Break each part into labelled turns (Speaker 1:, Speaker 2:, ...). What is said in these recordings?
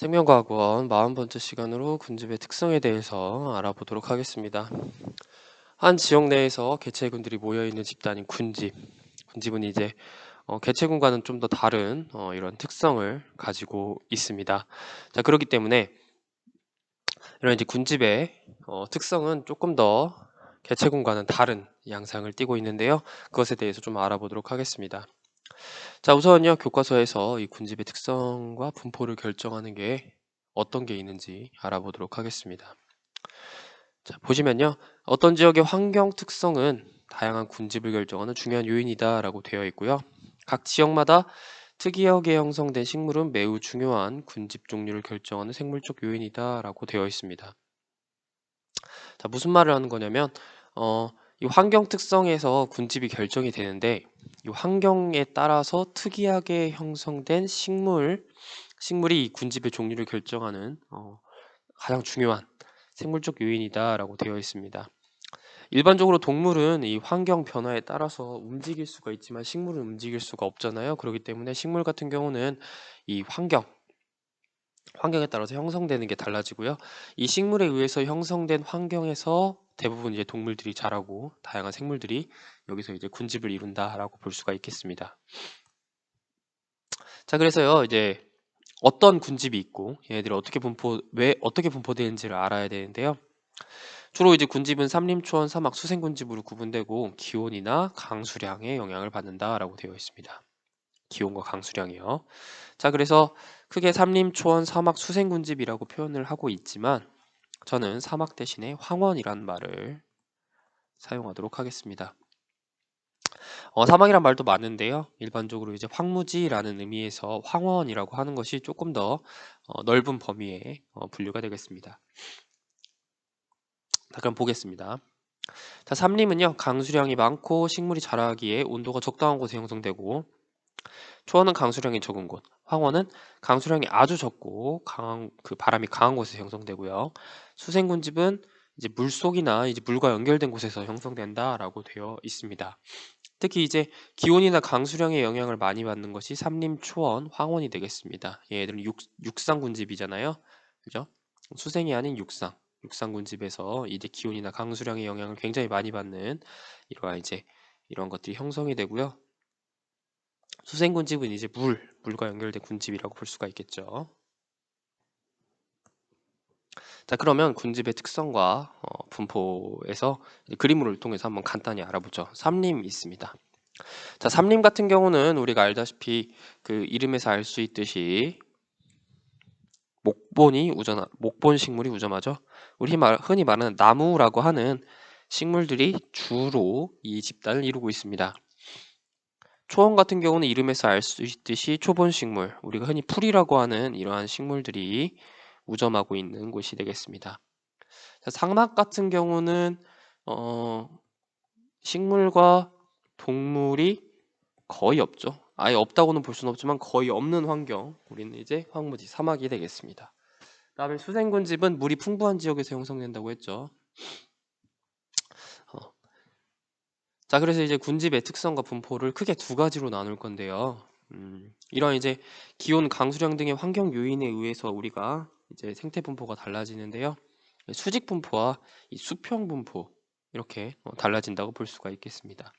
Speaker 1: 생명과학원 40번째 시간으로 군집의 특성에 대해서 알아보도록 하겠습니다. 한 지역 내에서 개체군들이 모여있는 집단인 군집. 군집은 이제 어, 개체군과는 좀 더 다른 어, 이런 특성을 가지고 있습니다. 자, 그렇기 때문에 이런 이제 군집의 어, 특성은 조금 더 개체군과는 다른 양상을 띠고 있는데요. 그것에 대해서 좀 알아보도록 하겠습니다. 자, 우선요, 교과서에서 이 군집의 특성과 분포를 결정하는 게 어떤 게 있는지 알아보도록 하겠습니다. 자, 보시면요, 어떤 지역의 환경 특성은 다양한 군집을 결정하는 중요한 요인이다 라고 되어 있고요. 각 지역마다 특이하게 형성된 식물은 매우 중요한 군집 종류를 결정하는 생물적 요인이다 라고 되어 있습니다. 자, 무슨 말을 하는 거냐면, 어, 이 환경 특성에서 군집이 결정이 되는데 이 환경에 따라서 특이하게 형성된 식물, 식물이 이 군집의 종류를 결정하는 어, 가장 중요한 생물적 요인이다라고 되어 있습니다. 일반적으로 동물은 이 환경 변화에 따라서 움직일 수가 있지만 식물은 움직일 수가 없잖아요. 그렇기 때문에 식물 같은 경우는 이 환경, 환경에 따라서 형성되는 게 달라지고요. 이 식물에 의해서 형성된 환경에서 대부분 이제 동물들이 자라고 다양한 생물들이 여기서 이제 군집을 이룬다라고 볼 수가 있겠습니다. 자, 그래서요, 이제 어떤 군집이 있고 얘네들이 어떻게 분포 왜 어떻게 분포되는지를 알아야 되는데요. 주로 이제 군집은 삼림, 초원, 사막, 수생 군집으로 구분되고 기온이나 강수량에 영향을 받는다라고 되어 있습니다. 기온과 강수량이요. 자, 그래서 크게 삼림, 초원, 사막, 수생 군집이라고 표현을 하고 있지만 저는 사막 대신에 황원이란 말을 사용하도록 하겠습니다. 어, 사막이란 말도 많은데요. 일반적으로 이제 황무지라는 의미에서 황원이라고 하는 것이 조금 더 어, 넓은 범위의 어, 분류가 되겠습니다. 자, 그럼 보겠습니다. 자, 삼림은요, 강수량이 많고 식물이 자라기에 온도가 적당한 곳에 형성되고, 초원은 강수량이 적은 곳, 황원은 강수량이 아주 적고 강한 그 바람이 강한 곳에서 형성되고요. 수생군집은 이제 물 속이나 이제 물과 연결된 곳에서 형성된다라고 되어 있습니다. 특히 이제 기온이나 강수량의 영향을 많이 받는 것이 삼림, 초원, 황원이 되겠습니다. 얘들은 육, 육상군집이잖아요. 그죠? 수생이 아닌 육상, 육상군집에서 이제 기온이나 강수량의 영향을 굉장히 많이 받는 이러한 이제 이런 것들이 형성이 되고요. 수생군집은 이제 물, 물과 연결된 군집이라고 볼 수가 있겠죠. 자, 그러면 군집의 특성과 어, 분포에서 그림을 통해서 한번 간단히 알아보죠. 삼림 있습니다. 자, 삼림 같은 경우는 우리가 알다시피 그 이름에서 알 수 있듯이 목본이 우전 목본 식물이 우점하죠. 우리 말, 흔히 말하는 나무라고 하는 식물들이 주로 이 집단을 이루고 있습니다. 초원 같은 경우는 이름에서 알 수 있듯이 초본 식물, 우리가 흔히 풀이라고 하는 이러한 식물들이 우점하고 있는 곳이 되겠습니다. 자, 상막 같은 경우는 어, 식물과 동물이 거의 없죠. 아예 없다고는 볼 수는 없지만 거의 없는 환경, 우리는 이제 황무지, 사막이 되겠습니다. 다음에 수생군집은 물이 풍부한 지역에서 형성된다고 했죠. 자, 그래서 이제 군집의 특성과 분포를 크게 두 가지로 나눌 건데요. 음, 이런 이제 기온, 강수량 등의 환경 요인에 의해서 우리가 이제 생태 분포가 달라지는데요. 수직 분포와 이 수평 분포 이렇게 어, 달라진다고 볼 수가 있겠습니다.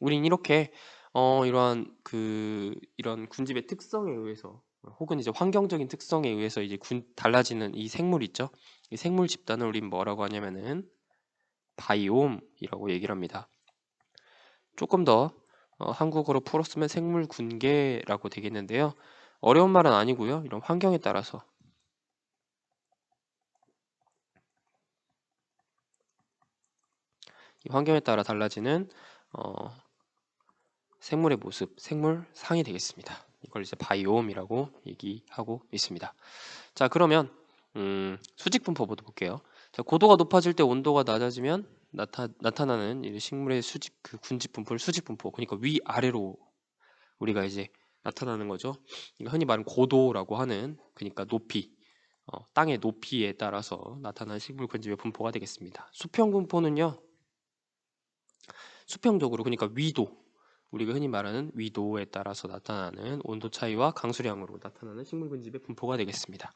Speaker 1: 우린 이렇게 어, 이러한 그 이런 군집의 특성에 의해서 혹은 이제 환경적인 특성에 의해서 이제 군, 달라지는 이 생물 있죠. 이 생물 집단을 우린 뭐라고 하냐면은 바이옴이라고 얘기를 합니다. 조금 더 어, 한국어로 풀었으면 생물 군계라고 되겠는데요. 어려운 말은 아니고요. 이런 환경에 따라서 이 환경에 따라 달라지는 어, 생물의 모습, 생물상이 되겠습니다. 이걸 이제 바이옴이라고 얘기하고 있습니다. 자, 그러면 음, 수직 분포부터 볼게요. 자, 고도가 높아질 때 온도가 낮아지면 나타, 나타나는 식물의 수직 그 군집 분포를 수직 분포 그러니까 위 아래로 우리가 이제 나타나는 거죠. 그러니까 흔히 말하는 고도라고 하는 그러니까 높이 어, 땅의 높이에 따라서 나타나는 식물 군집의 분포가 되겠습니다. 수평 분포는요. 수평적으로 그러니까 위도 우리가 흔히 말하는 위도에 따라서 나타나는 온도 차이와 강수량으로 나타나는 식물 군집의 분포가 되겠습니다.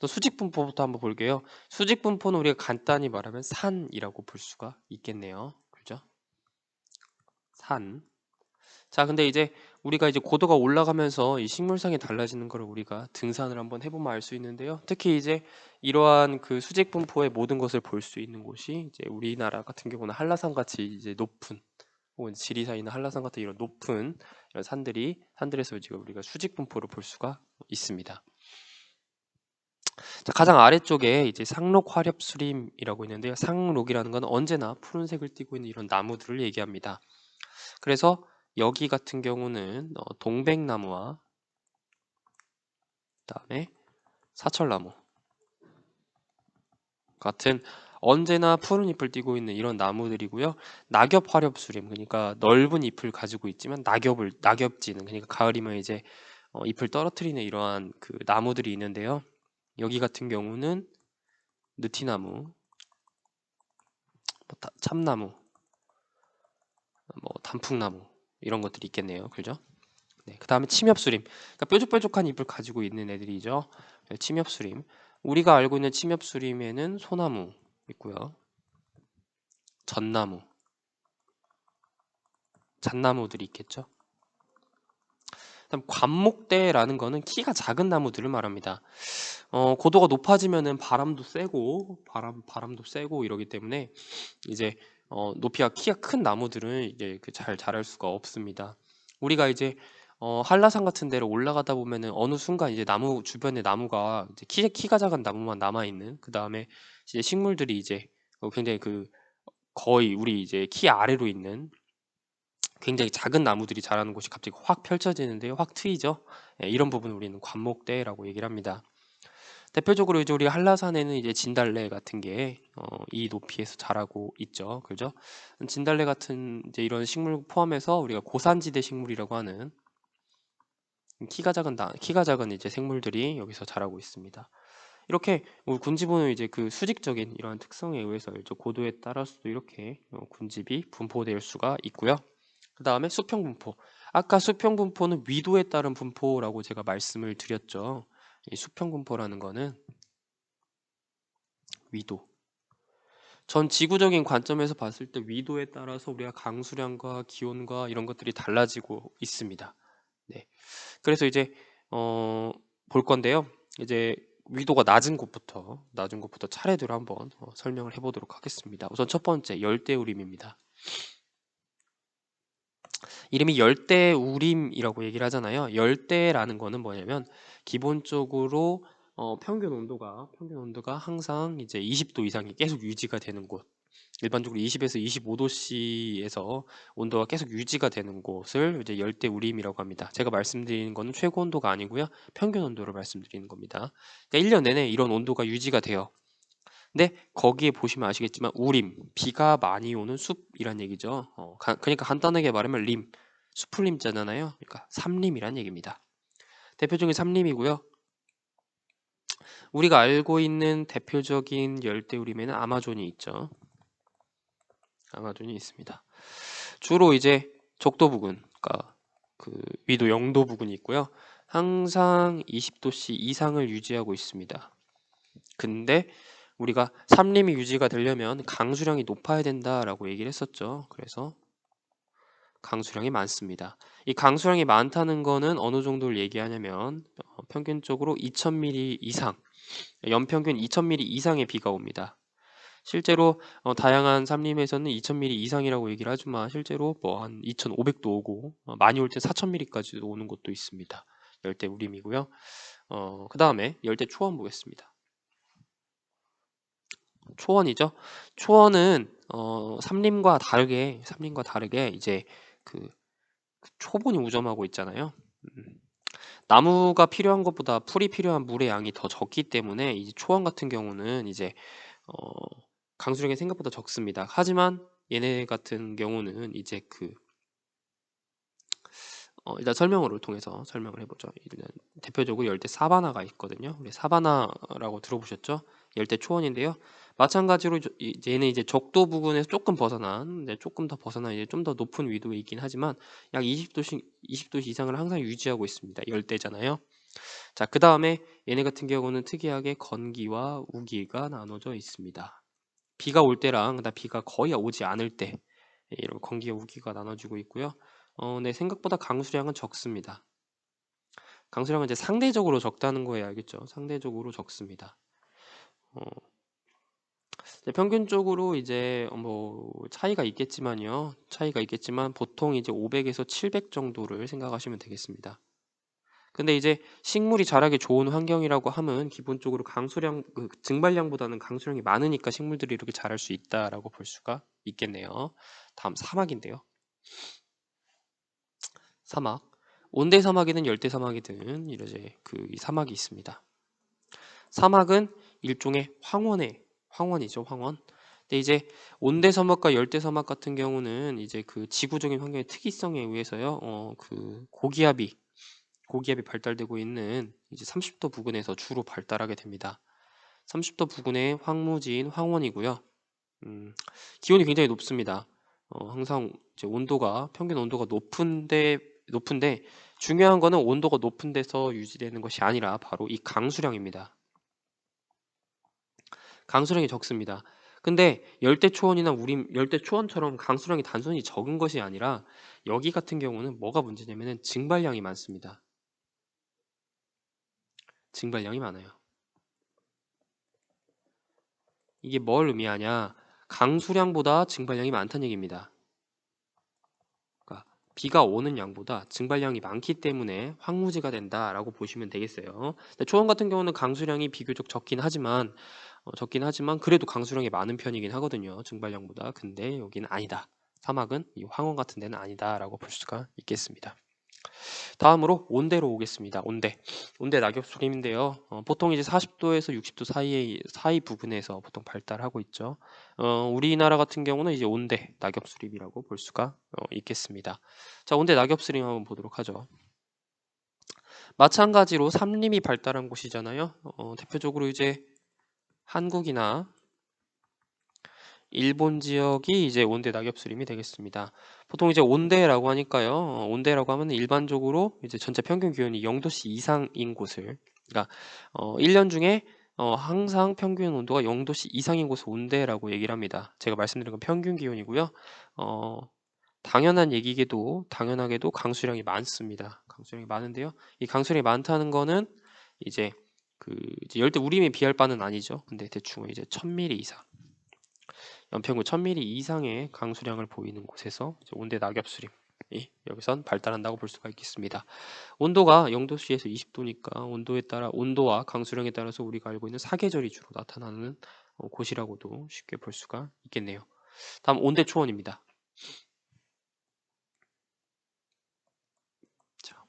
Speaker 1: 또 수직 분포부터 한번 볼게요. 수직 분포는 우리가 간단히 말하면 산이라고 볼 수가 있겠네요. 그죠? 산. 자, 근데 이제 우리가 이제 고도가 올라가면서 이 식물상이 달라지는 걸 우리가 등산을 한번 해보면 알 수 있는데요. 특히 이제 이러한 그 수직 분포의 모든 것을 볼 수 있는 곳이 이제 우리나라 같은 경우는 한라산 같이 이제 높은 혹은 지리산이나 한라산 같은 이런 높은 이런 산들이 산들에서 지금 우리가 수직 분포를 볼 수가 있습니다. 자, 가장 아래쪽에 이제 상록 화렵 수림이라고 있는데요. 상록이라는 건 언제나 푸른색을 띠고 있는 이런 나무들을 얘기합니다. 그래서 여기 같은 경우는 어, 동백나무와 그다음에 사철나무 같은 언제나 푸른 잎을 띠고 있는 이런 나무들이고요. 낙엽 화렵 수림 그러니까 넓은 잎을 가지고 있지만 낙엽을 낙엽지는 그러니까 가을이면 이제 어, 잎을 떨어뜨리는 이러한 그 나무들이 있는데요. 여기 같은 경우는 느티나무, 뭐 다- 참나무, 뭐 단풍나무 이런 것들이 있겠네요. 그죠? 네, 그 다음에 침엽수림. 그러니까 뾰족뾰족한 잎을 가지고 있는 애들이죠. 네, 침엽수림. 우리가 알고 있는 침엽수림에는 소나무 있고요. 전나무, 잣나무들이 있겠죠. 그다음 관목대라는 거는 키가 작은 나무들을 말합니다. 어, 고도가 높아지면은 바람도 세고 바람 바람도 세고 이러기 때문에 이제 어, 높이가 키가 큰 나무들은 이제 그잘 자랄 수가 없습니다. 우리가 이제 어, 한라산 같은 데를 올라가다 보면은 어느 순간 이제 나무 주변에 나무가 이제 키, 키가 작은 나무만 남아 있는 그 다음에 이제 식물들이 이제 어, 굉장히 그 거의 우리 이제 키 아래로 있는 굉장히 작은 나무들이 자라는 곳이 갑자기 확 펼쳐지는데요. 확 트이죠. 예, 이런 부분을 우리는 관목대라고 얘기를 합니다. 대표적으로 이제 우리 한라산에는 이제 진달래 같은 게이 높이에서 자라고 있죠. 그죠? 진달래 같은 이제 이런 식물 포함해서 우리가 고산지대 식물이라고 하는 키가 작은 나, 키가 작은 이제 생물들이 여기서 자라고 있습니다. 이렇게 우리 군집은 이제 그 수직적인 이러한 특성에 의해서 이제 고도에 따라서도 이렇게 어, 군집이 분포될 수가 있고요. 그 다음에 수평 분포. 아까 수평 분포는 위도에 따른 분포라고 제가 말씀을 드렸죠. 이 수평 분포라는 거는 위도. 전 지구적인 관점에서 봤을 때 위도에 따라서 우리가 강수량과 기온과 이런 것들이 달라지고 있습니다. 네. 그래서 이제 어, 볼 건데요. 이제 위도가 낮은 곳부터 낮은 곳부터 차례대로 한번 어, 설명을 해보도록 하겠습니다. 우선 첫 번째 열대우림입니다. 이름이 열대 우림이라고 얘기를 하잖아요. 열대라는 거는 뭐냐면 기본적으로 어, 평균 온도가 평균 온도가 항상 이제 20도 이상이 계속 유지가 되는 곳. 일반적으로 20에서 25도씨에서 온도가 계속 유지가 되는 곳을 이제 열대 우림이라고 합니다. 제가 말씀드리는 거는 최고 온도가 아니고요. 평균 온도를 말씀드리는 겁니다. 그러니까 1년 내내 이런 온도가 유지가 돼요. 근데 거기에 보시면 아시겠지만 우림, 비가 많이 오는 숲이란 얘기죠. 어, 가- 그러니까 간단하게 말하면 림, 숲을 림자잖아요. 그러니까 삼림이란 얘기입니다. 대표적인 삼림이고요. 우리가 알고 있는 대표적인 열대우림에는 아마존이 있죠. 아마존이 있습니다. 주로 이제 적도 부근, 그러니까 그 위도 0도 부근이 있고요. 항상 20도씨 이상을 유지하고 있습니다. 근데 우리가 삼림이 유지가 되려면 강수량이 높아야 된다라고 얘기를 했었죠. 그래서 강수량이 많습니다. 이 강수량이 많다는 거는 어느 정도를 얘기하냐면 어, 평균적으로 2000mm 이상, 연평균 2000mm 이상의 비가 옵니다. 실제로 어, 다양한 삼림에서는 2000mm 이상이라고 얘기를 하지만 실제로 뭐 한 2500도 오고 어, 많이 올 때 4000mm까지도 오는 곳도 있습니다. 열대 우림이고요. 어, 그 다음에 열대 초원 보겠습니다. 초원이죠. 초원은 어, 삼림과 다르게 삼림과 다르게 이제 그, 그 초본이 우점하고 있잖아요. 음. 나무가 필요한 것보다 풀이 필요한 물의 양이 더 적기 때문에 이 초원 같은 경우는 이제 어, 강수량이 생각보다 적습니다. 하지만 얘네 같은 경우는 이제 그 어, 일단 설명을 통해서 설명을 해보죠. 일단 대표적으로 열대 사바나가 있거든요. 우리 사바나라고 들어보셨죠? 열대 초원인데요. 마찬가지로 얘는 이제 적도 부근에서 조금 벗어난, 이제 조금 더 벗어난 이제 좀 더 높은 위도에 있긴 하지만 약 20도씩 20도 이상을 항상 유지하고 있습니다. 열대잖아요. 자, 그 다음에 얘네 같은 경우는 특이하게 건기와 우기가 나눠져 있습니다. 비가 올 때랑 그다음 비가 거의 오지 않을 때 이런 건기와 우기가 나눠지고 있고요. 어, 네, 생각보다 강수량은 적습니다. 강수량은 이제 상대적으로 적다는 거예요, 알겠죠? 상대적으로 적습니다. 어, 이제 평균적으로 이제 뭐 차이가 있겠지만요. 차이가 있겠지만 보통 이제 500에서 700 정도를 생각하시면 되겠습니다. 근데 이제 식물이 자라기 좋은 환경이라고 하면 기본적으로 강수량 그 증발량보다는 강수량이 많으니까 식물들이 이렇게 자랄 수 있다라고 볼 수가 있겠네요. 다음 사막인데요. 사막. 온대 사막이든 열대 사막이든 이제 그이 사막이 있습니다. 사막은 일종의 황원의 황원이죠, 황원. 근데 이제 온대 사막과 열대 사막 같은 경우는 이제 그 지구적인 환경의 특이성에 의해서요. 어, 그 고기압이 고기압이 발달되고 있는 이제 30도 부근에서 주로 발달하게 됩니다. 30도 부근의 황무지인 황원이고요. 음, 기온이 굉장히 높습니다. 어, 항상 이제 온도가 평균 온도가 높은데 높은데 중요한 거는 온도가 높은 데서 유지되는 것이 아니라 바로 이 강수량입니다. 강수량이 적습니다. 근데 열대 초원이나 우림 열대 초원처럼 강수량이 단순히 적은 것이 아니라 여기 같은 경우는 뭐가 문제냐면은 증발량이 많습니다. 증발량이 많아요. 이게 뭘 의미하냐? 강수량보다 증발량이 많다는 얘기입니다. 그러니까 비가 오는 양보다 증발량이 많기 때문에 황무지가 된다라고 보시면 되겠어요. 초원 같은 경우는 강수량이 비교적 적긴 하지만 어, 적긴 하지만 그래도 강수량이 많은 편이긴 하거든요. 증발량보다. 근데 여기는 아니다. 사막은 이 황원 같은 데는 아니다라고 볼 수가 있겠습니다. 다음으로 온대로 오겠습니다. 온대. 온대 낙엽 수림인데요. 어, 보통 이제 40도에서 60도 사이에 사이 부근에서 보통 발달하고 있죠. 어, 우리나라 같은 경우는 이제 온대 낙엽 수림이라고 볼 수가 어, 있겠습니다. 자, 온대 낙엽 수림 한번 보도록 하죠. 마찬가지로 삼림이 발달한 곳이잖아요. 어, 대표적으로 이제 한국이나 일본 지역이 이제 온대 낙엽 수림이 되겠습니다. 보통 이제 온대라고 하니까요. 어, 온대라고 하면 일반적으로 이제 전체 평균 기온이 0도씨 이상인 곳을 그러니까 어 1년 중에 어 항상 평균 온도가 0도씨 이상인 곳을 온대라고 얘기를 합니다. 제가 말씀드린 건 평균 기온이고요. 어 당연한 얘기게도 당연하게도 강수량이 많습니다. 강수량이 많은데요. 이 강수량이 많다는 거는 이제 그 이제 열대 우림에 비할 바는 아니죠. 근데 대충 이제 1000mm 이상 연평균 1000mm 이상의 강수량을 보이는 곳에서 온대 낙엽 수림이 여기선 발달한다고 볼 수가 있겠습니다. 온도가 0도씨에서 20도니까 온도에 따라 온도와 강수량에 따라서 우리가 알고 있는 사계절이 주로 나타나는 어, 곳이라고도 쉽게 볼 수가 있겠네요. 다음 온대 초원입니다.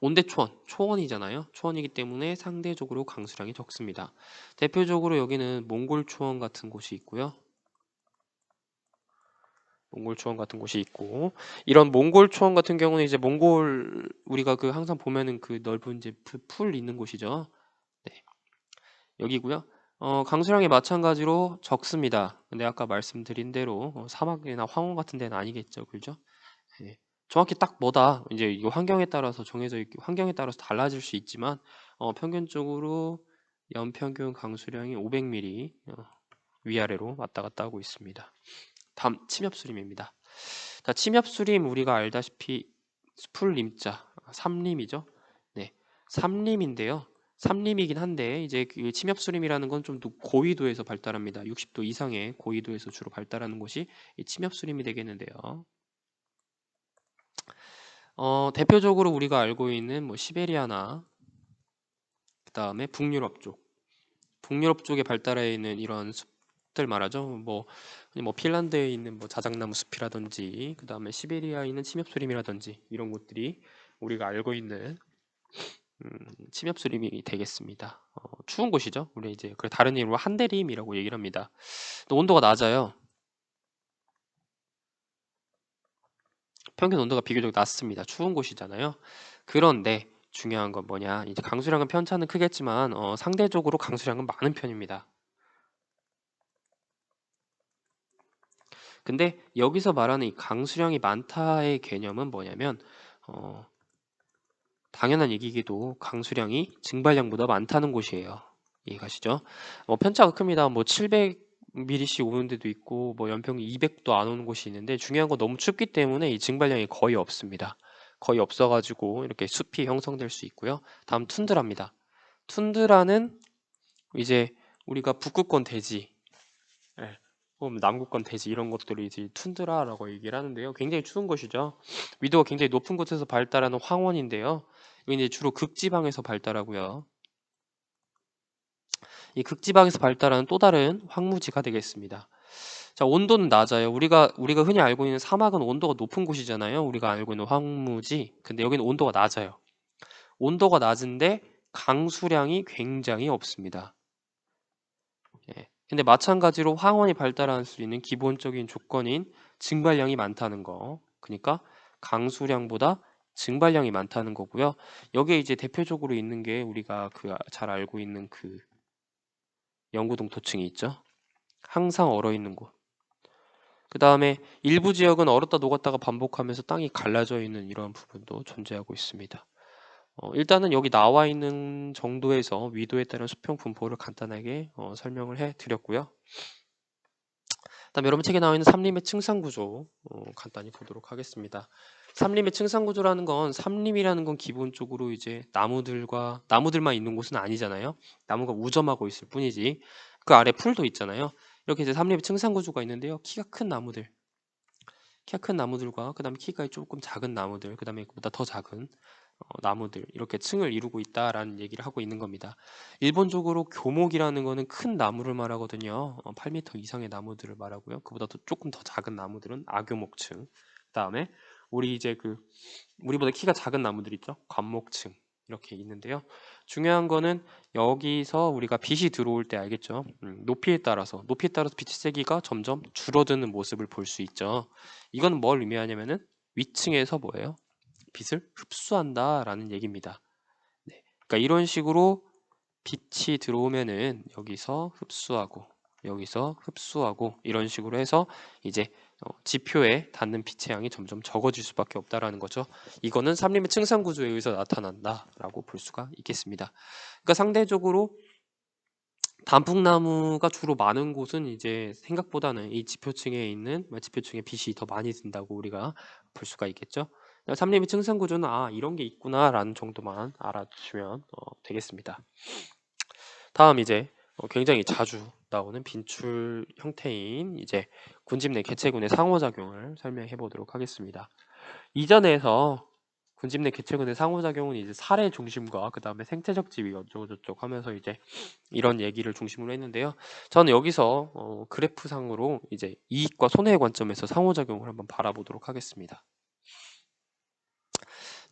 Speaker 1: 온대 초원, 초원이잖아요. 초원이기 때문에 상대적으로 강수량이 적습니다. 대표적으로 여기는 몽골 초원 같은 곳이 있고요. 몽골 초원 같은 곳이 있고 이런 몽골 초원 같은 경우는 이제 몽골 우리가 그 항상 보면은 그 넓은 이제 풀 있는 곳이죠. 네. 여기고요. 어, 강수량이 마찬가지로 적습니다. 근데 아까 말씀드린 대로 어, 사막이나 황원 같은 데는 아니겠죠, 그죠? 네. 정확히 딱 뭐다 이제 이거 환경에 따라서 정해져 있고 환경에 따라서 달라질 수 있지만 어, 평균적으로 연평균 강수량이 500mm 어, 위아래로 왔다 갔다 하고 있습니다. 다음 침엽수림입니다. 자, 침엽수림 우리가 알다시피 풀림자 삼림이죠. 네, 삼림인데요. 삼림이긴 한데 이제 그 침엽수림이라는 건 좀 고위도에서 발달합니다. 60도 이상의 고위도에서 주로 발달하는 곳이 침엽수림이 되겠는데요. 어, 대표적으로 우리가 알고 있는 뭐 시베리아나 그 다음에 북유럽 쪽, 북유럽 쪽에 발달해 있는 이런 숲들 말하죠. 뭐, 뭐 핀란드에 있는 뭐 자작나무 숲이라든지 그 다음에 시베리아에 있는 침엽수림이라든지 이런 곳들이 우리가 알고 있는 음, 침엽수림이 되겠습니다. 어, 추운 곳이죠. 우리 이제 그 다른 이름으로 한대림이라고 얘기를 합니다. 또 온도가 낮아요. 평균 온도가 비교적 낮습니다. 추운 곳이잖아요. 그런데 중요한 건 뭐냐? 이제 강수량은 편차는 크겠지만 어, 상대적으로 강수량은 많은 편입니다. 근데 여기서 말하는 이 강수량이 많다의 개념은 뭐냐면 어, 당연한 얘기기도 강수량이 증발량보다 많다는 곳이에요. 이해가시죠? 뭐 편차가 큽니다. 뭐 700ml씩 오는 데도 있고 뭐 연평균 200도 안 오는 곳이 있는데 중요한 건 너무 춥기 때문에 이 증발량이 거의 없습니다. 거의 없어가지고 이렇게 숲이 형성될 수 있고요. 다음 툰드라입니다. 툰드라는 이제 우리가 북극권 대지, 예, 혹은 남극권 대지 이런 것들을 이제 툰드라라고 얘기를 하는데요. 굉장히 추운 곳이죠. 위도가 굉장히 높은 곳에서 발달하는 황원인데요. 이게 이제 주로 극지방에서 발달하고요. 이 극지방에서 발달하는 또 다른 황무지가 되겠습니다. 자, 온도는 낮아요. 우리가 우리가 흔히 알고 있는 사막은 온도가 높은 곳이잖아요. 우리가 알고 있는 황무지. 근데 여기는 온도가 낮아요. 온도가 낮은데 강수량이 굉장히 없습니다. 예. 근데 마찬가지로 황원이 발달할 수 있는 기본적인 조건인 증발량이 많다는 거. 그러니까 강수량보다 증발량이 많다는 거고요. 여기에 이제 대표적으로 있는 게 우리가 그 잘 알고 있는 그 영구동 도층이 있죠. 항상 얼어 있는 곳. 그 다음에 일부 지역은 얼었다 녹았다가 반복하면서 땅이 갈라져 있는 이런 부분도 존재하고 있습니다. 어, 일단은 여기 나와 있는 정도에서 위도에 따른 수평 분포를 간단하게 어, 설명을 해 드렸고요. 다음 여러분 책에 나와 있는 삼림의 층상 구조 어, 간단히 보도록 하겠습니다. 삼림의 층상 구조라는 건 삼림이라는 건 기본적으로 이제 나무들과 나무들만 있는 곳은 아니잖아요. 나무가 우점하고 있을 뿐이지. 그 아래 풀도 있잖아요. 이렇게 이제 삼림의 층상 구조가 있는데요. 키가 큰 나무들, 키가 큰 나무들과 그다음에 키가 조금 작은 나무들, 그다음에 그보다 더 작은 어, 나무들 이렇게 층을 이루고 있다라는 얘기를 하고 있는 겁니다. 일본적으로 교목이라는 거는 큰 나무를 말하거든요. 어, 8m 이상의 나무들을 말하고요. 그보다 더, 조금 더 작은 나무들은 아교목층. 그다음에 우리 이제 그 우리보다 키가 작은 나무들 있죠. 관목층 이렇게 있는데요. 중요한 거는 여기서 우리가 빛이 들어올 때 알겠죠. 음, 높이에 따라서 높이에 따라서 빛의 세기가 점점 줄어드는 모습을 볼 수 있죠. 이거는 뭘 의미하냐면은 위층에서 뭐예요? 빛을 흡수한다라는 얘기입니다. 네. 그러니까 이런 식으로 빛이 들어오면은 여기서 흡수하고 여기서 흡수하고 이런 식으로 해서 이제 어, 지표에 닿는 빛의 양이 점점 적어질 수밖에 없다라는 거죠. 이거는 삼림의 층상 구조에 의해서 나타난다라고 볼 수가 있겠습니다. 그러니까 상대적으로 단풍나무가 주로 많은 곳은 이제 생각보다는 이 지표층에 있는 지표층에 빛이 더 많이 든다고 우리가 볼 수가 있겠죠. 삼림의 층상 구조는 아 이런 게 있구나라는 정도만 알아두시면 어, 되겠습니다. 다음 이제 어, 굉장히 자주 나오는 빈출 형태인 이제 군집 내 개체군의 상호작용을 설명해 보도록 하겠습니다. 이전에서 군집 내 개체군의 상호작용은 이제 사례 중심과 그 다음에 생태적 지위 어쩌고저쩌고 하면서 이제 이런 얘기를 중심으로 했는데요. 저는 여기서 어, 그래프상으로 이제 이익과 손해의 관점에서 상호작용을 한번 바라보도록 하겠습니다.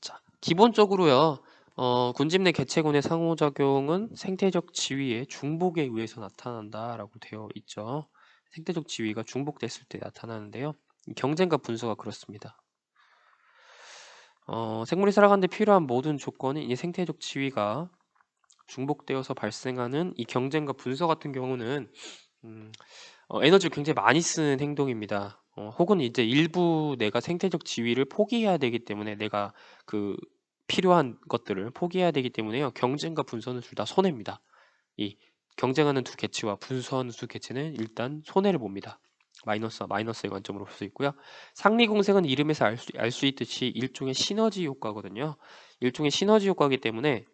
Speaker 1: 자, 기본적으로요. 어, 군집 내 개체군의 상호작용은 생태적 지위의 중복에 의해서 나타난다라고 되어 있죠. 생태적 지위가 중복됐을 때 나타나는데요. 경쟁과 분수가 그렇습니다. 어, 생물이 살아가는데 필요한 모든 조건이 이 생태적 지위가 중복되어서 발생하는 이 경쟁과 분서 같은 경우는 음, 어, 에너지를 굉장히 많이 쓰는 행동입니다. 어, 혹은 이제 일부 내가 생태적 지위를 포기해야 되기 때문에 내가 그 필요한 것들을 포기해야 되기 때문에요. 경쟁과 분선은 둘 다 손해입니다. 이 경쟁하는 두 개체와 분선하는 두 개체는 일단 손해를 봅니다. 마이너스와 마이너스의 관점으로 볼 수 있고요. 상리공생은 이름에서 알 수 알수 있듯이 일종의 시너지 효과거든요. 일종의 시너지 효과이기 때문에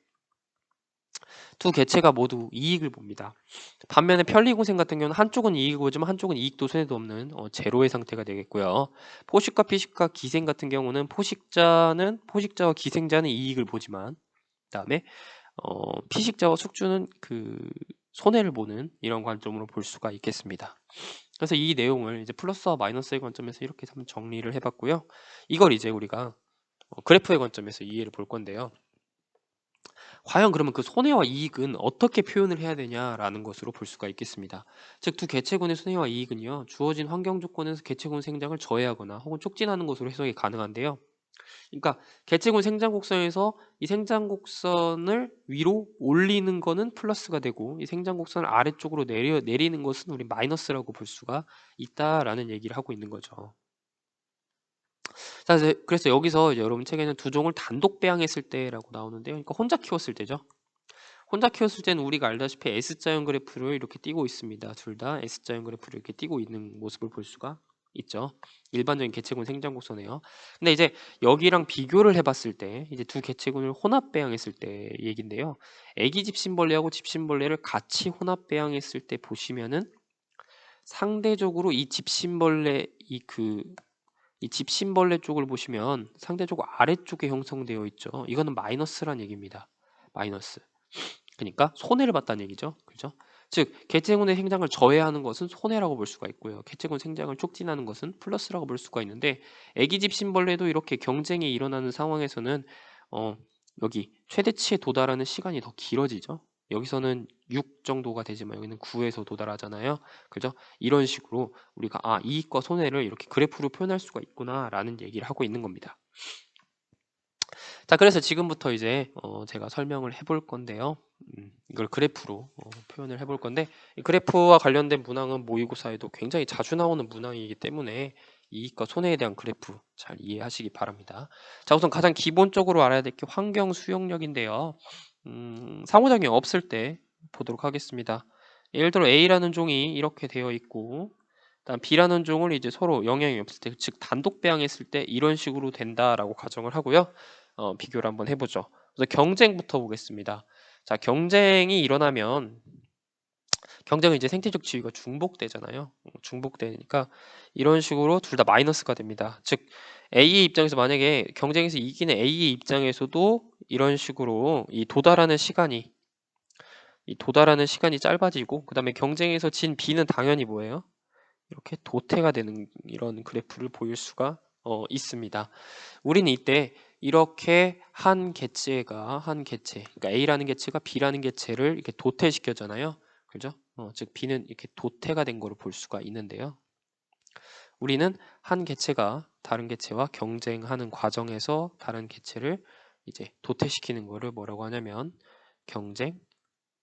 Speaker 1: 두 개체가 모두 이익을 봅니다. 반면에 편리공생 같은 경우는 한쪽은 이익을 보지만 한쪽은 이익도 손해도 없는 어, 제로의 상태가 되겠고요. 포식과 피식과 기생 같은 경우는 포식자는 포식자와 기생자는 이익을 보지만 그다음에 어, 피식자와 숙주는 그 손해를 보는 이런 관점으로 볼 수가 있겠습니다. 그래서 이 내용을 이제 플러스와 마이너스의 관점에서 이렇게 한번 정리를 해봤고요. 이걸 이제 우리가 어, 그래프의 관점에서 이해를 볼 건데요. 과연 그러면 그 손해와 이익은 어떻게 표현을 해야 되냐라는 것으로 볼 수가 있겠습니다. 즉 두 개체군의 손해와 이익은요. 주어진 환경 조건에서 개체군 생장을 저해하거나 혹은 촉진하는 것으로 해석이 가능한데요. 그러니까 개체군 생장 곡선에서 이 생장 곡선을 위로 올리는 거는 플러스가 되고 이 생장 곡선을 아래쪽으로 내려 내리는 것은 우리 마이너스라고 볼 수가 있다라는 얘기를 하고 있는 거죠. 자, 그래서 여기서 여러분 책에는 두 종을 단독 배양했을 때라고 나오는데요. 그러니까 혼자 키웠을 때죠. 혼자 키웠을 때는 우리가 알다시피 S자형 그래프를 이렇게 띄고 있습니다. 둘 다 S자형 그래프를 이렇게 띄고 있는 모습을 볼 수가 있죠. 일반적인 개체군 생장 곡선이에요. 근데 이제 여기랑 비교를 해봤을 때 이제 두 개체군을 혼합 배양했을 때 얘긴데요. 애기 집신벌레하고 집신벌레를 같이 혼합 배양했을 때 보시면은 상대적으로 이 집신벌레 이그 이 집신벌레 쪽을 보시면 상대적으로 아래쪽에 형성되어 있죠. 이거는 마이너스란 얘기입니다. 마이너스. 그러니까 손해를 봤다는 얘기죠. 그죠? 즉 개체군의 생장을 저해하는 것은 손해라고 볼 수가 있고요. 개체군 생장을 촉진하는 것은 플러스라고 볼 수가 있는데 애기 집신벌레도 이렇게 경쟁이 일어나는 상황에서는 어, 여기 최대치에 도달하는 시간이 더 길어지죠. 여기서는 6 정도가 되지만 여기는 9에서 도달하잖아요. 그죠? 이런 식으로 우리가 아 이익과 손해를 이렇게 그래프로 표현할 수가 있구나라는 얘기를 하고 있는 겁니다. 자, 그래서 지금부터 이제 어, 제가 설명을 해볼 건데요. 음, 이걸 그래프로 어, 표현을 해볼 건데 이 그래프와 관련된 문항은 모의고사에도 굉장히 자주 나오는 문항이기 때문에 이익과 손해에 대한 그래프 잘 이해하시기 바랍니다. 자, 우선 가장 기본적으로 알아야 될 게 환경 수용력인데요. 음, 상호작용이 없을 때 보도록 하겠습니다. 예를 들어 A라는 종이 이렇게 되어 있고 다음 B라는 종을 이제 서로 영향이 없을 때, 즉 단독 배양했을 때 이런 식으로 된다라고 가정을 하고요. 어, 비교를 한번 해보죠. 그래서 경쟁부터 보겠습니다. 자, 경쟁이 일어나면 경쟁은 이제 생태적 지위가 중복되잖아요. 어, 중복되니까 이런 식으로 둘 다 마이너스가 됩니다. 즉 A의 입장에서 만약에 경쟁에서 이기는 A의 입장에서도 이런 식으로 이 도달하는 시간이 이 도달하는 시간이 짧아지고 그 다음에 경쟁에서 진 B는 당연히 뭐예요? 이렇게 도태가 되는 이런 그래프를 보일 수가 어, 있습니다. 우리는 이때 이렇게 한 개체가 한 개체, 그러니까 A라는 개체가 B라는 개체를 이렇게 도태시켜잖아요. 그죠? 어, 즉 B는 이렇게 도태가 된 거를 볼 수가 있는데요. 우리는 한 개체가 다른 개체와 경쟁하는 과정에서 다른 개체를 이제 도태시키는 거를 뭐라고 하냐면 경쟁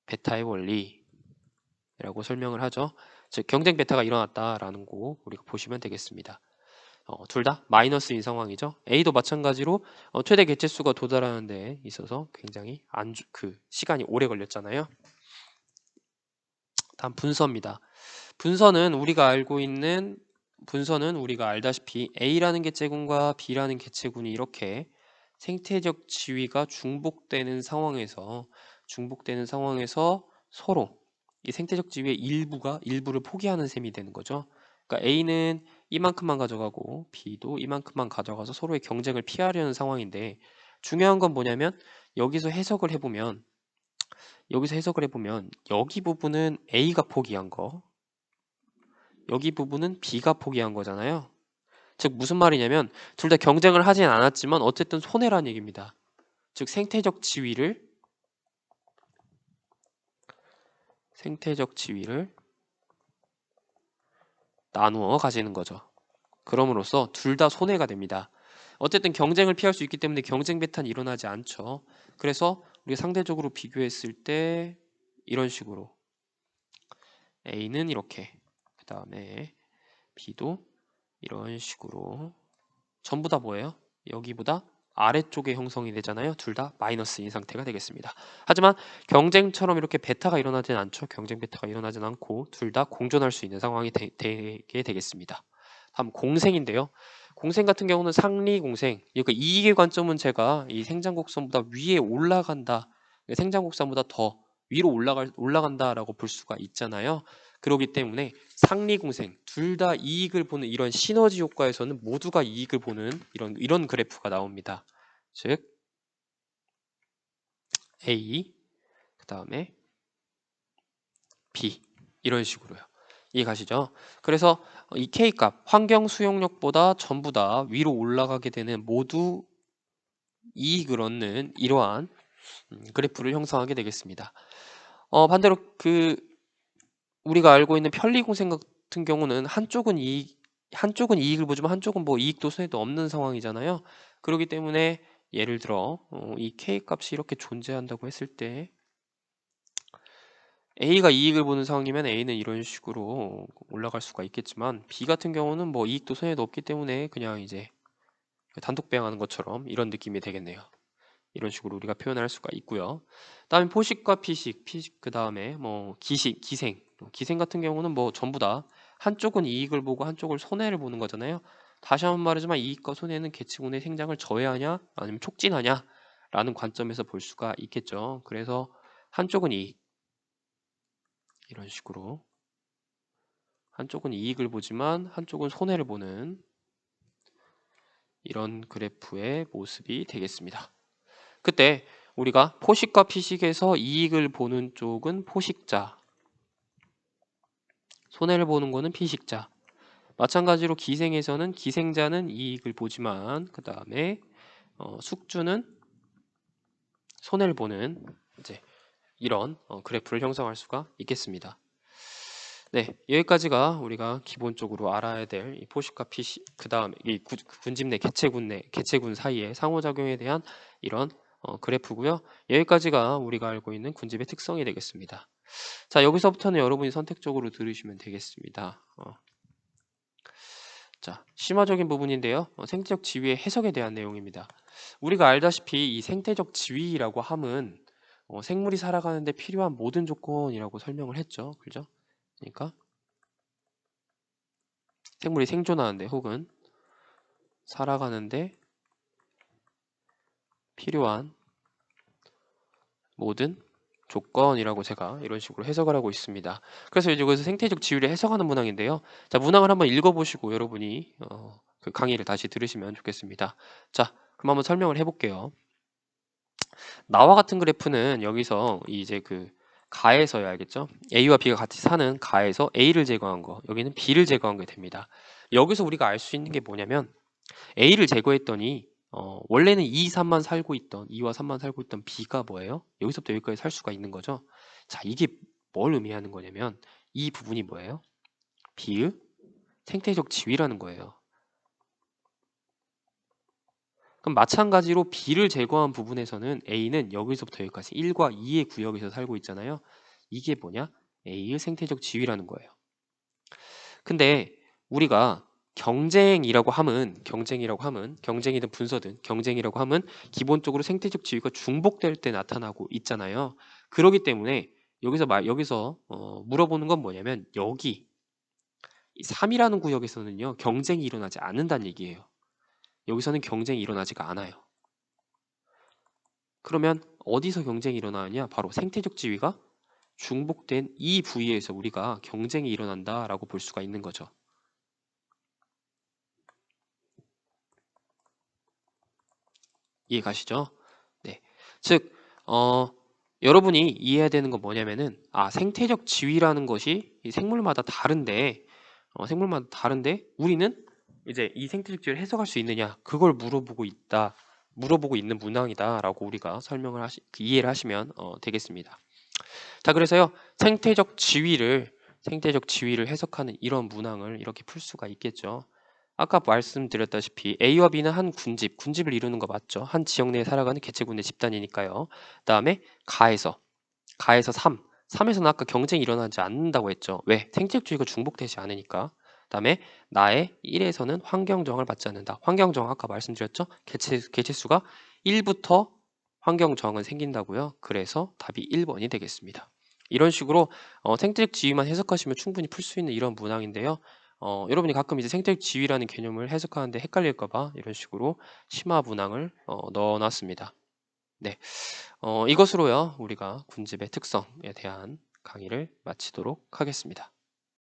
Speaker 1: 베타의 원리라고 설명을 하죠. 즉 경쟁 베타가 일어났다라는 거 우리가 보시면 되겠습니다. 어, 둘 다 마이너스인 상황이죠. A도 마찬가지로 어, 최대 개체수가 도달하는 데 있어서 굉장히 안, 주, 그 시간이 오래 걸렸잖아요. 다음 분서입니다. 분서는 우리가 알고 있는 분서는 우리가 알다시피 A라는 개체군과 B라는 개체군이 이렇게 생태적 지위가 중복되는 상황에서 중복되는 상황에서 서로 이 생태적 지위의 일부가 일부를 포기하는 셈이 되는 거죠. 그러니까 A는 이만큼만 가져가고 B도 이만큼만 가져가서 서로의 경쟁을 피하려는 상황인데 중요한 건 뭐냐면 여기서 해석을 해보면 여기서 해석을 해보면 여기 부분은 A가 포기한 거 여기 부분은 B가 포기한 거잖아요. 즉 무슨 말이냐면 둘 다 경쟁을 하진 않았지만 어쨌든 손해란 얘기입니다. 즉 생태적 지위를 생태적 지위를 나누어 가지는 거죠. 그럼으로써 둘 다 손해가 됩니다. 어쨌든 경쟁을 피할 수 있기 때문에 경쟁 배탄이 일어나지 않죠. 그래서 우리가 상대적으로 비교했을 때 이런 식으로 A는 이렇게 그 다음에 B도 이런 식으로 전부 다 뭐예요? 여기보다 아래쪽에 형성이 되잖아요. 둘 다 마이너스인 상태가 되겠습니다. 하지만 경쟁처럼 이렇게 베타가 일어나진 않죠. 경쟁 베타가 일어나진 않고 둘 다 공존할 수 있는 상황이 되, 게 되겠습니다. 다음 공생인데요. 공생 같은 경우는 상리 공생. 그러니까 이익의 관점은 제가 이 생장곡선보다 위에 올라간다. 생장곡선보다 더 위로 올라갈 올라간다라고 볼 수가 있잖아요. 그렇기 때문에 상리 공생 둘 다 이익을 보는 이런 시너지 효과에서는 모두가 이익을 보는 이런 이런 그래프가 나옵니다. 즉 A 그 다음에 B 이런 식으로요. 이해가시죠? 그래서 이 K값, 환경 수용력보다 전부 다 위로 올라가게 되는 모두 이익을 얻는 이러한 음, 그래프를 형성하게 되겠습니다. 어, 반대로 그 우리가 알고 있는 편리공생 같은 경우는 한쪽은 이익 한쪽은 이익을 보지만 한쪽은 뭐 이익도 손해도 없는 상황이잖아요. 그렇기 때문에 예를 들어 어, 이 K 값이 이렇게 존재한다고 했을 때 A가 이익을 보는 상황이면 A는 이런 식으로 올라갈 수가 있겠지만 B 같은 경우는 뭐 이익도 손해도 없기 때문에 그냥 이제 단독 배양하는 것처럼 이런 느낌이 되겠네요. 이런 식으로 우리가 표현할 수가 있고요. 다음에 포식과 피식, 피식 그 다음에 뭐 기식, 기생, 기생 같은 경우는 뭐 전부 다 한쪽은 이익을 보고 한쪽을 손해를 보는 거잖아요. 다시 한번 말하지만 이익과 손해는 개체군의 생장을 저해하냐 아니면 촉진하냐 라는 관점에서 볼 수가 있겠죠. 그래서 한쪽은 이익 이런 식으로 한쪽은 이익을 보지만 한쪽은 손해를 보는 이런 그래프의 모습이 되겠습니다. 그때 우리가 포식과 피식에서 이익을 보는 쪽은 포식자, 손해를 보는 거는 피식자. 마찬가지로 기생에서는 기생자는 이익을 보지만 그 다음에 어, 숙주는 손해를 보는 이제 이런 어, 그래프를 형성할 수가 있겠습니다. 네, 여기까지가 우리가 기본적으로 알아야 될이 포식과 피식 그 다음에 이 구- 군집 내 개체군 내 개체군 사이의 상호작용에 대한 이런 어, 그래프고요. 여기까지가 우리가 알고 있는 군집의 특성이 되겠습니다. 자, 여기서부터는 여러분이 선택적으로 들으시면 되겠습니다. 어. 자, 심화적인 부분인데요. 어, 생태적 지위의 해석에 대한 내용입니다. 우리가 알다시피 이 생태적 지위라고 함은 어, 생물이 살아가는데 필요한 모든 조건이라고 설명을 했죠. 그죠? 그러니까 생물이 생존하는데 혹은 살아가는데 필요한 모든 조건이라고 제가 이런 식으로 해석을 하고 있습니다. 그래서 이제 여기서 생태적 지위를 해석하는 문항인데요. 자, 문항을 한번 읽어보시고 여러분이 어, 그 강의를 다시 들으시면 좋겠습니다. 자, 그럼 한번 설명을 해볼게요. 나와 같은 그래프는 여기서 이제 그 가에서야 알겠죠? A와 B가 같이 사는 가에서 A를 제거한 거, 여기는 B를 제거한 게 됩니다. 여기서 우리가 알 수 있는 게 뭐냐면 A를 제거했더니 어, 원래는 2, 3만 살고 있던 2와 3만 살고 있던 B가 뭐예요? 여기서부터 여기까지 살 수가 있는 거죠. 자, 이게 뭘 의미하는 거냐면 이 부분이 뭐예요? B의 생태적 지위라는 거예요. 그럼 마찬가지로 B를 제거한 부분에서는 A는 여기서부터 여기까지 1과 2의 구역에서 살고 있잖아요. 이게 뭐냐? A의 생태적 지위라는 거예요. 근데 우리가 경쟁이라고 함은 경쟁이라고 함은 경쟁이든 분서든 경쟁이라고 함은 기본적으로 생태적 지위가 중복될 때 나타나고 있잖아요. 그러기 때문에 여기서 말 여기서 어, 물어보는 건 뭐냐면 여기 3이라는 구역에서는요 경쟁이 일어나지 않는다는 얘기예요. 여기서는 경쟁이 일어나지가 않아요. 그러면 어디서 경쟁이 일어나느냐? 바로 생태적 지위가 중복된 이 부위에서 우리가 경쟁이 일어난다라고 볼 수가 있는 거죠. 이해 가시죠? 네. 즉, 어, 여러분이 이해해야 되는 건 뭐냐면은, 아, 생태적 지위라는 것이 이 생물마다 다른데, 어, 생물마다 다른데, 우리는 이제 이 생태적 지위를 해석할 수 있느냐, 그걸 물어보고 있다, 물어보고 있는 문항이다라고 우리가 설명을 하시, 그 이해를 하시면 어, 되겠습니다. 자, 그래서요, 생태적 지위를, 생태적 지위를 해석하는 이런 문항을 이렇게 풀 수가 있겠죠. 아까 말씀드렸다시피 A와 B는 한 군집, 군집을 이루는 거 맞죠? 한 지역 내에 살아가는 개체군의 집단이니까요. 다음에 가에서, 가에서 3, 3에서는 아까 경쟁이 일어나지 않는다고 했죠. 왜? 생태주의가 중복되지 않으니까. 다음에 나의 1에서는 환경정을 받지 않는다. 환경정 아까 말씀드렸죠? 개체, 개체수가 1부터 환경정은 생긴다고요. 그래서 답이 1번이 되겠습니다. 이런 식으로 어, 생태적 지위만 해석하시면 충분히 풀 수 있는 이런 문항인데요. 어, 여러분이 가끔 이제 생태적 지위라는 개념을 해석하는데 헷갈릴까봐 이런 식으로 심화 문항을 어, 넣어놨습니다. 네, 어, 이것으로요 우리가 군집의 특성에 대한 강의를 마치도록 하겠습니다.